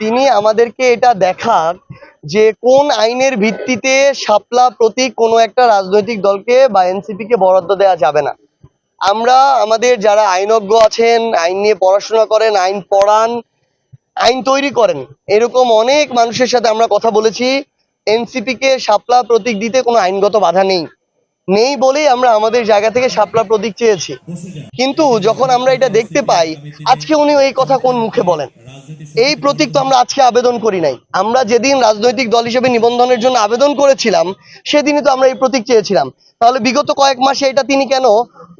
তিনি আমাদেরকে এটা দেখার যে কোন আইনের ভিত্তিতে শাপলা প্রতীক কোনো একটা রাজনৈতিক দলকে বা এনসিপি কে বরাদ্দ দেওয়া যাবে না। আমরা আমাদের যারা আইনজ্ঞ আছেন, আইন নিয়ে পড়াশোনা করেন, আইন পড়ান, আইন তৈরি করেন, এরকম অনেক মানুষের সাথে আমরা কথা বলেছি। এনসিপি কে শাপলা প্রতীক দিতে কোনো আইনগত বাধা নেই। নেই বলেই আমরা আমাদের জায়গা থেকে শাপলা প্রতীক চেয়েছি। কিন্তু যখন আমরা এটা দেখতে পাই, আজকে উনি এই কথা কোন মুখে বলেন? এই প্রতীক তো আমরা আজকে আবেদন করি নাই। আমরা যেদিন রাজনৈতিক দল হিসেবে নিবন্ধনের জন্য আবেদন করেছিলাম, সেদিনই তো আমরা এই প্রতীক চেয়েছিলাম। তাহলে বিগত কয়েক মাসে এটা তিনি কেন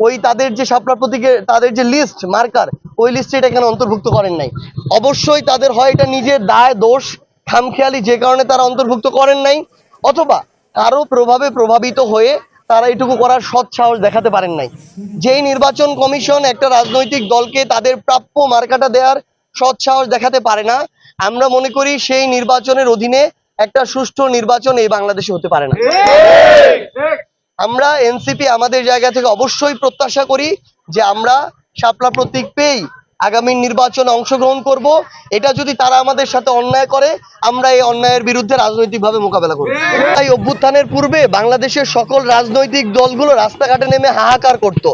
ওই তাদের যে শাপলা প্রতীকের, তাদের যে লিস্ট মার্কার ওই লিস্টে এটা কেন অন্তর্ভুক্ত করেন নাই? অবশ্যই তাদের হয় এটা নিজের দায়, দোষ, খামখেয়ালি যে কারণে তারা অন্তর্ভুক্ত করেন নাই, অথবা কারও প্রভাবে প্রভাবিত হয়ে তারা এটুকু করার সৎ সাহস দেখাতে পারেন নাই। যেই নির্বাচন কমিশন একটা রাজনৈতিক দলকে তাদের প্রাপ্য মার্কাটা দেওয়ার সৎ সাহস দেখাতে পারে না, আমরা মনে করি সেই নির্বাচনের অধীনে একটা সুষ্ঠু নির্বাচন এই বাংলাদেশে হতে পারে না। আমরা এনসিপি আমাদের জায়গা থেকে অবশ্যই প্রত্যাশা করি যে আমরা শাপলা প্রতীক পেয়েই আগামী নির্বাচনে অংশগ্রহণ করব। এটা যদি তারা আমাদের সাথে অন্যায় করে, আমরা এই অন্যায়ের বিরুদ্ধে রাজনৈতিকভাবে মোকাবেলা করব। তাই অভ্যুত্থানের পূর্বে বাংলাদেশের সকল রাজনৈতিক দলগুলো রাস্তাঘাটে নেমে হাহাকার করত।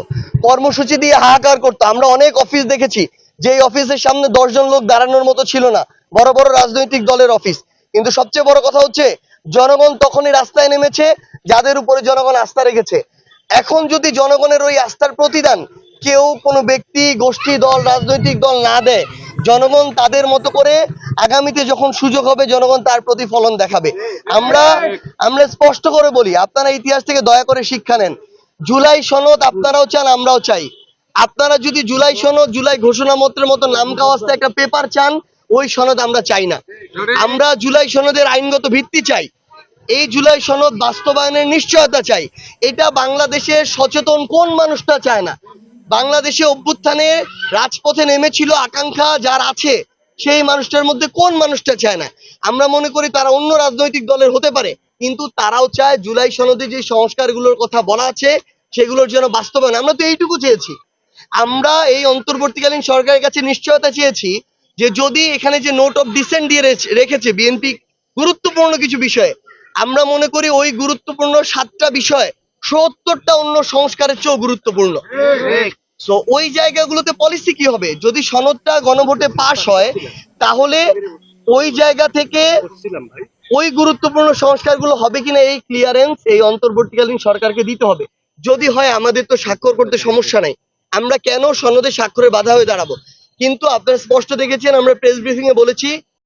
কর্মসূচি দিয়ে হাহাকার করত। আমরা অনেক অফিস দেখেছি, যেই অফিসের সামনে দশজন লোক দাঁড়ানোর মতো ছিল না। বড় বড় রাজনৈতিক দলের অফিস। কিন্তু সবচেয়ে বড় কথা হচ্ছে, জনগণ তখনই রাস্তায় নেমেছে, যাদের উপরে জনগণ আস্থা রেখেছে। এখন যদি জনগণের ওই আস্থার প্রতিদান কেউ কোনো ব্যক্তি, গোষ্ঠী, দল, রাজনৈতিক দল না দেয়। জনগণ তাদের মতো করে আগামীতে যখন সুযোগ হবে, জনগণ তার প্রতিফলন দেখাবে। আমরা আমরা স্পষ্ট করে বলি, আপনারা ইতিহাস থেকে দয়া করে শিক্ষা নেন। জুলাই সনদ আপনারাও চান, আমরাও চাই। আপনারা যদি জুলাই সনদ, জুলাই ঘোষণাপত্রের মতো নাম কাওয়াজতে একটা পেপার চান, ওই সনদ আমরা চাই না। আমরা জুলাই সনদের আইনগত ভিত্তি চাই। এই জুলাই সনদ বাস্তবায়নের নিশ্চয়তা চাই। এটা বাংলাদেশের সচেতন কোন মানুষটা চায় না? বাংলাদেশে অভ্যুত্থানে রাজপথে নেমেছিল আকাঙ্ক্ষা যার আছে, সেই মানুষটার মধ্যে কোন মানুষটা চায় না? আমরা মনে করি তারা অন্য রাজনৈতিক দলের হতে পারে, কিন্তু তারাও চায় জুলাই সনদে যে সংস্কারগুলোর কথা বলা আছে, সেগুলোর যেন বাস্তবায়ন। আমরা তো এইটুকু চেয়েছি। আমরা এই অন্তর্বর্তীকালীন সরকারের কাছে নিশ্চয়তা চেয়েছি যে যদি এখানে যে নোট অফ ডিসেন্ট দিয়ে রেখেছে বিএনপি, গুরুত্বপূর্ণ কিছু বিষয়ে, আমরা মনে করি ওই গুরুত্বপূর্ণ সাতটা বিষয় সত্তরটা অন্য সংস্কারের চেয়েও গুরুত্বপূর্ণ। সো ওই জায়গাগুলোতে পলিসি কি হবে? যদি সনদটা গণভোটে পাশ হয় তাহলে ওই জায়গা থেকে ওই গুরুত্বপূর্ণ সংস্কারগুলো হবে কিনা এই ক্লিয়ারেন্স এই অন্তর্বর্তীকালীন সরকারকে দিতে হবে। যদি হয় আমাদের তো স্বাক্ষর করতে সমস্যা নাই। আমরা কেন সনদে স্বাক্ষরে বাধা হয়ে দাঁড়াবো? কিন্তু আপনারা স্পষ্ট দেখেছেন আমরা প্রেস ব্রিফিং এ বলেছি